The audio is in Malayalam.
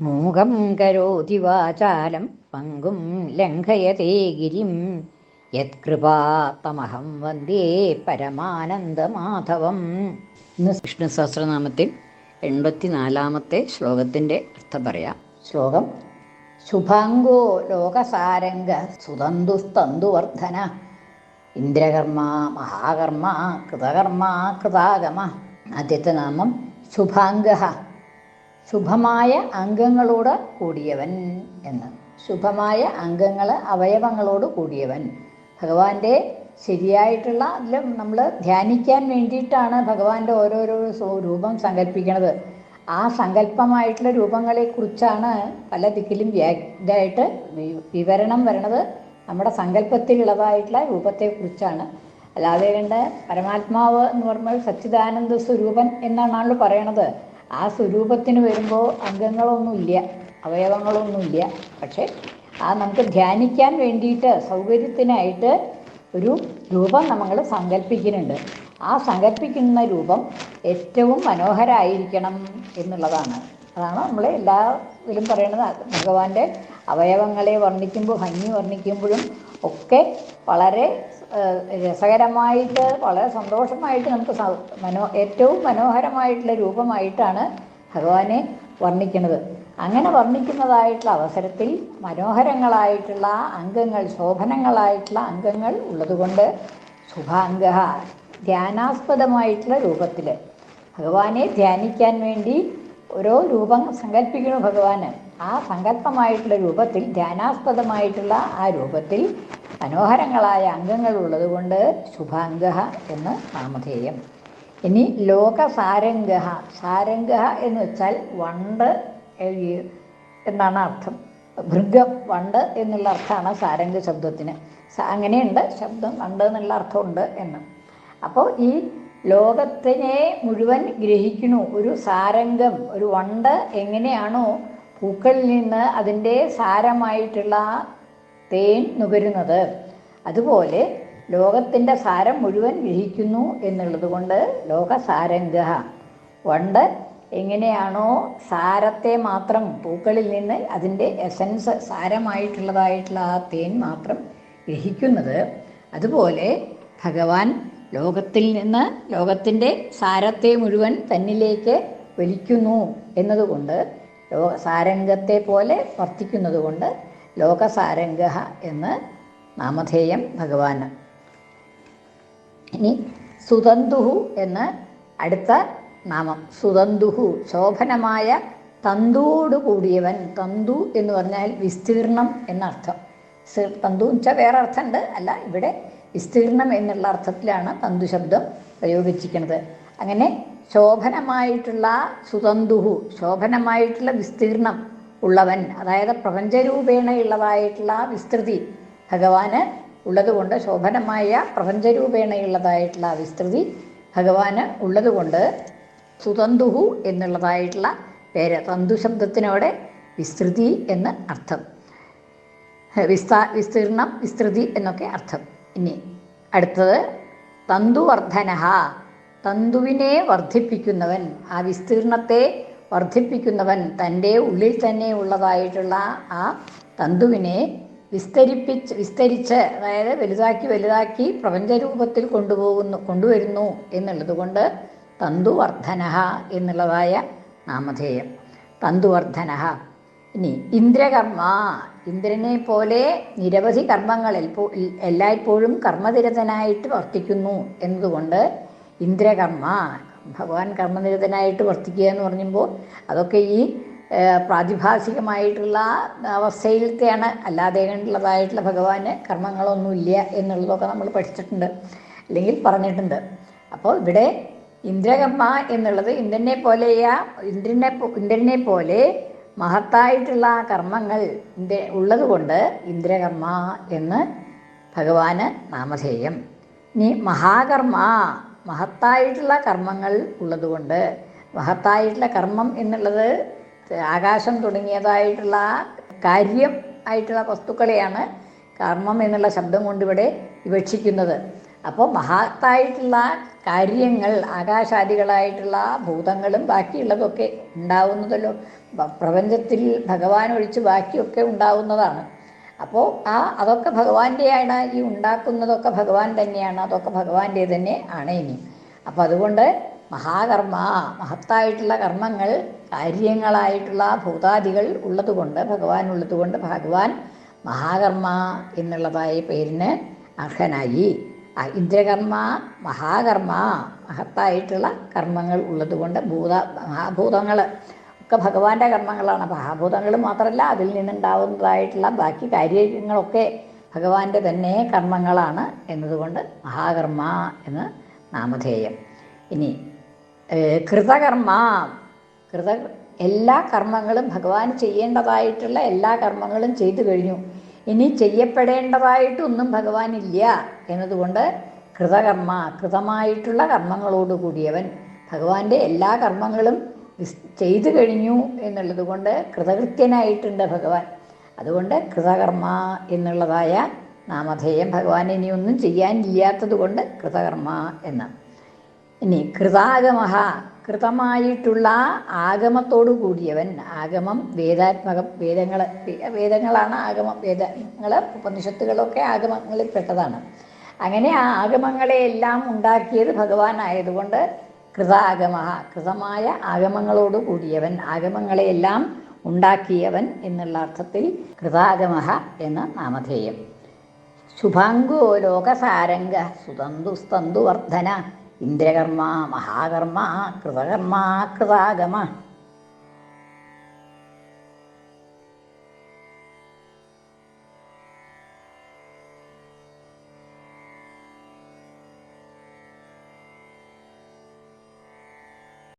മൂകം കരോതി വാചാലം പങ്കും ലംഘയതേ ഗിരിം യത്കൃപാത്തമഹം വന്ദേ പരമാനന്ദമാധവം ഇന്ന് വിഷ്ണു സഹസ്രനാമത്തിൽ എൺപത്തിനാലാമത്തെ ശ്ലോകത്തിന്റെ അർത്ഥം പറയാം. ശ്ലോകം ശുഭാംഗോ ലോകസാരംഗ സുതന്തുസ്തന്തുവർദ്ധന. ഇന്ദ്രകർമ്മ മഹാകർമ്മ കൃതകർമ്മ കൃതാഗമ. ആദ്യത്തെ നാമം ശുഭാംഗ ശുഭമായ അംഗങ്ങളോട് കൂടിയവൻ എന്ന്. ശുഭമായ അംഗങ്ങൾ അവയവങ്ങളോട് കൂടിയവൻ. ഭഗവാന്റെ ശരിയായിട്ടുള്ള അതിൽ നമ്മൾ ധ്യാനിക്കാൻ വേണ്ടിയിട്ടാണ് ഭഗവാന്റെ ഓരോരോ രൂപം സങ്കല്പിക്കുന്നത് ആ സങ്കല്പമായിട്ടുള്ള രൂപങ്ങളെക്കുറിച്ചാണ് പല ദിക്കിലും ഇതായിട്ട് വിവരണം വരണത്. നമ്മുടെ സങ്കല്പത്തിലുള്ളതായിട്ടുള്ള രൂപത്തെക്കുറിച്ചാണ്. അല്ലാതെ കണ്ട് പരമാത്മാവ് എന്ന് പറയുമ്പോൾ സച്ചിദാനന്ദ സ്വരൂപൻ എന്നാണല്ലോ പറയണത്. ആ സ്വരൂപത്തിന് വരുമ്പോൾ അംഗങ്ങളൊന്നുമില്ല അവയവങ്ങളൊന്നുമില്ല പക്ഷേ ആ നമുക്ക് ധ്യാനിക്കാൻ വേണ്ടിയിട്ട് സൗകര്യത്തിനായിട്ട് ഒരു രൂപം നമ്മൾ സങ്കല്പിക്കുന്നുണ്ട്. ആ സങ്കല്പിക്കുന്ന രൂപം ഏറ്റവും മനോഹരമായിരിക്കണം എന്നുള്ളതാണ്. അതാണ് നമ്മൾ എല്ലാ ഇതിലും പറയുന്നത്. ഭഗവാന്റെ അവയവങ്ങളെ വർണിക്കുമ്പോൾ ഭംഗി വർണിക്കുമ്പോഴും ഒക്കെ വളരെ രസകരമായിട്ട് വളരെ സന്തോഷമായിട്ട് നമുക്ക് മനോ ഏറ്റവും മനോഹരമായിട്ടുള്ള രൂപമായിട്ടാണ് ഭഗവാനെ വർണിക്കുന്നത്. അങ്ങനെ വർണിക്കുന്നതായിട്ടുള്ള അവസരത്തിൽ മനോഹരങ്ങളായിട്ടുള്ള അംഗങ്ങൾ ശോഭനങ്ങളായിട്ടുള്ള അംഗങ്ങൾ ഉള്ളതുകൊണ്ട് ശുഭാംഗ ധ്യാനാസ്പദമായിട്ടുള്ള രൂപത്തിൽ ഭഗവാനെ ധ്യാനിക്കാൻ വേണ്ടി ഓരോ രൂപം സങ്കല്പിക്കുന്നു ഭഗവാന്. ആ സങ്കല്പമായിട്ടുള്ള രൂപത്തിൽ ധ്യാനാസ്പദമായിട്ടുള്ള ആ രൂപത്തിൽ മനോഹരങ്ങളായ അംഗങ്ങൾ ഉള്ളതുകൊണ്ട് ശുഭാംഗ എന്ന് നാമധേയം. ഇനി ലോകസാരംഗ സാരംഗ എന്ന് വെച്ചാൽ വണ്ട് എന്നാണ് അർത്ഥം. ഭൃഗം വണ്ട് എന്നുള്ള അർത്ഥമാണ് സാരംഗ ശബ്ദത്തിന് അങ്ങനെയുണ്ട്. ശബ്ദം വണ്ട് എന്നുള്ള അർത്ഥമുണ്ട് എന്ന്. അപ്പോൾ ഈ ലോകത്തിനെ മുഴുവൻ ഗ്രഹിക്കുന്നു. ഒരു സാരംഗം ഒരു വണ്ട് എങ്ങനെയാണോ പൂക്കളിൽ നിന്ന് അതിന്റെ സാരമായിട്ടുള്ള തേൻ നുകരുന്നത്. അതുപോലെ ലോകത്തിന്റെ സാരം മുഴുവൻ ഗ്രഹിക്കുന്നു എന്നുള്ളത് കൊണ്ട് ലോകസാരംഗ. വണ്ട് എങ്ങനെയാണോ സാരത്തെ മാത്രം പൂക്കളിൽ നിന്ന് അതിന്റെ എസൻസ് സാരമായിട്ടുള്ളതായിട്ടുള്ള ആ തേൻ മാത്രം ഗ്രഹിക്കുന്നത്. അതുപോലെ ഭഗവാൻ ലോകത്തിൽ നിന്ന് ലോകത്തിന്റെ സാരത്തെ മുഴുവൻ തന്നിലേക്ക് വലിക്കുന്നു എന്നതുകൊണ്ട് ലോ സാരംഗത്തെ പോലെ വർത്തിക്കുന്നതുകൊണ്ട് ലോകസാരംഗ എന്ന് നാമധേയം ഭഗവാന്. ഇനി സുതന്തുഹു എന്ന് അടുത്ത നാമം. സുതന്തുഹു ശോഭനമായ തന്തുവോട് കൂടിയവൻ. തന്തു എന്ന് പറഞ്ഞാൽ വിസ്തീർണം എന്നർത്ഥം. തന്തു എന്ന് വെച്ചാൽ വേറെ അർത്ഥമുണ്ട്. അല്ല ഇവിടെ വിസ്തീർണം എന്നുള്ള അർത്ഥത്തിലാണ് തന്തു ശബ്ദം പ്രയോഗിച്ചിരിക്കുന്നത്. അങ്ങനെ ശോഭനമായിട്ടുള്ള സുതന്തുഹു ശോഭനമായിട്ടുള്ള വിസ്തീർണം ഉള്ളവൻ അതായത് പ്രപഞ്ചരൂപേണയുള്ളതായിട്ടുള്ള വിസ്തൃതി ഭഗവാന് ഉള്ളതുകൊണ്ട് ശോഭനമായ പ്രപഞ്ചരൂപേണയുള്ളതായിട്ടുള്ള വിസ്തൃതി ഭഗവാന് ഉള്ളതുകൊണ്ട് സുതന്തുഹു എന്നുള്ളതായിട്ടുള്ള പേര് തന്തു ശബ്ദത്തിനോടെ വിസ്തൃതി എന്ന് അർത്ഥം. വിസ്താ വിസ്തീർണം വിസ്തൃതി എന്നൊക്കെ അർത്ഥം. ഇനി അടുത്തത് തന്തുവർദ്ധന തന്തുവിനെ വർദ്ധിപ്പിക്കുന്നവൻ ആ വിസ്തീർണത്തെ വർദ്ധിപ്പിക്കുന്നവൻ തന്റെ ഉള്ളിൽ തന്നെ ഉള്ളതായിട്ടുള്ള ആ തന്തുവിനെ വിസ്തരിപ്പിച്ച് വിസ്തരിച്ച് അതായത് വലുതാക്കി വലുതാക്കി പ്രപഞ്ചരൂപത്തിൽ കൊണ്ടുപോകുന്നു കൊണ്ടുവരുന്നു എന്നുള്ളത് കൊണ്ട് തന്തുവർദ്ധന എന്നുള്ളതായ നാമധേയം. തന്തുവർദ്ധന ഇനി ഇന്ദ്രകർമ്മ ഇന്ദ്രനെ പോലെ നിരവധി കർമ്മങ്ങൾ എല്ലായ്പ്പോഴും കർമ്മനിരതനായിട്ട് വർത്തിക്കുന്നു എന്നതുകൊണ്ട് ഇന്ദ്രകർമ്മ ഭഗവാൻ കർമ്മനിരതനായിട്ട് വർത്തിക്കുക എന്ന് പറയുമ്പോൾ അതൊക്കെ ഈ പ്രാതിഭാസികമായിട്ടുള്ള അവസ്ഥയിലത്തെയാണ് അല്ലാതെ കണ്ടുള്ളതായിട്ടുള്ള ഭഗവാന് കർമ്മങ്ങളൊന്നുമില്ല എന്നുള്ളതൊക്കെ നമ്മൾ പഠിച്ചിട്ടുണ്ട് അല്ലെങ്കിൽ പറഞ്ഞിട്ടുണ്ട്. അപ്പോൾ ഇവിടെ ഇന്ദ്രകർമ്മ എന്നുള്ളത് ഇന്ദ്രനെ പോലെയാ ഇന്ദ്രനെ ഇന്ദ്രനെ പോലെ മഹത്തായിട്ടുള്ള കർമ്മങ്ങൾ ഇന്ദ്ര ഉള്ളതുകൊണ്ട് ഇന്ദ്രകർമ്മ എന്ന് ഭഗവാന് നാമധേയം. ഇനി മഹാകർമ്മ മഹത്തായിട്ടുള്ള കർമ്മങ്ങൾ ഉള്ളതുകൊണ്ട് മഹത്തായിട്ടുള്ള കർമ്മം എന്നുള്ളത് ആകാശം തുടങ്ങിയതായിട്ടുള്ള കാര്യം ആയിട്ടുള്ള വസ്തുക്കളെയാണ് കർമ്മം എന്നുള്ള ശബ്ദം കൊണ്ടിവിടെ വിവക്ഷിക്കുന്നത്. അപ്പോൾ മഹത്തായിട്ടുള്ള കാര്യങ്ങൾ ആകാശാദികളായിട്ടുള്ള ഭൂതങ്ങളും ബാക്കിയുള്ളതൊക്കെ ഉണ്ടാവുന്നതല്ലോ. പ്രപഞ്ചത്തിൽ ഭഗവാൻ ഒഴിച്ച് ബാക്കിയൊക്കെ ഉണ്ടാവുന്നതാണ്. അപ്പോൾ ആ അതൊക്കെ ഭഗവാന്റെയാണ് ഈ ഉണ്ടാക്കുന്നതൊക്കെ ഭഗവാൻ തന്നെയാണ് അതൊക്കെ ഭഗവാന്റെ തന്നെ ആണ് ഇനി. അപ്പോൾ അതുകൊണ്ട് മഹാകർമ്മ മഹത്തായിട്ടുള്ള കർമ്മങ്ങൾ കാര്യങ്ങളായിട്ടുള്ള ഭൂതാദികൾ ഉള്ളതുകൊണ്ട് ഭഗവാൻ ഉള്ളതുകൊണ്ട് ഭഗവാൻ മഹാകർമ്മ എന്നുള്ളതായ പേരിന് അർഹനായി. ഇന്ദ്രകർമ്മ മഹാകർമ്മ മഹത്തായിട്ടുള്ള കർമ്മങ്ങൾ ഉള്ളതുകൊണ്ട് ഭൂത മഹാഭൂതങ്ങൾ ഒക്കെ ഭഗവാന്റെ കർമ്മങ്ങളാണ്. മഹാഭൂതങ്ങൾ മാത്രമല്ല അതിൽ നിന്നുണ്ടാവുന്നതായിട്ടുള്ള ബാക്കി കാര്യങ്ങളൊക്കെ ഭഗവാന്റെ തന്നെ കർമ്മങ്ങളാണ് എന്നതുകൊണ്ട് മഹാകർമ്മ എന്ന് നാമധേയം. ഇനി കൃതകർമ്മ. കൃത എല്ലാ കർമ്മങ്ങളും ഭഗവാൻ ചെയ്യേണ്ടതായിട്ടുള്ള എല്ലാ കർമ്മങ്ങളും ചെയ്തു കഴിഞ്ഞു. ഇനി ചെയ്യപ്പെടേണ്ടതായിട്ടൊന്നും ഭഗവാനില്ല. എന്നതുകൊണ്ട് കൃതകർമ്മ കൃതമായിട്ടുള്ള കർമ്മങ്ങളോട് കൂടിയവൻ ഭഗവാന്റെ എല്ലാ കർമ്മങ്ങളും ചെയ്തു കഴിഞ്ഞു എന്നുള്ളത് കൊണ്ട് കൃതകൃത്യനായിട്ടുണ്ട് ഭഗവാൻ. അതുകൊണ്ട് കൃതകർമ്മ എന്നുള്ളതായ നാമധേയം ഭഗവാൻ ഇനിയൊന്നും ചെയ്യാനില്ലാത്തത് കൊണ്ട് കൃതകർമ്മ എന്ന്. ഇനി കൃതാഗമഹ കൃതമായിട്ടുള്ള ആഗമത്തോടു കൂടിയവൻ ആഗമം വേദാത്മകം വേദങ്ങൾ വേദങ്ങളാണ് ആഗമം വേദങ്ങൾ ഉപനിഷത്തുകളൊക്കെ ആഗമങ്ങളിൽ പെട്ടതാണ്. അങ്ങനെ ആ ആഗമങ്ങളെയെല്ലാം ഉണ്ടാക്കിയത് ഭഗവാനായതുകൊണ്ട് കൃതാഗമ കൃതമായ ആഗമങ്ങളോട് കൂടിയവൻ ആഗമങ്ങളെയെല്ലാം ഉണ്ടാക്കിയവൻ എന്നുള്ള അർത്ഥത്തിൽ കൃതാഗമ എന്ന നാമധേയം. ശുഭാംഗോ ലോകസാരംഗ സുതന്തു സുതന്തുസ്തന്തുവർദ്ധന ഇന്ദ്രകർമ്മ മഹാകർമ്മ കൃതകർമ്മ കൃതാഗമ.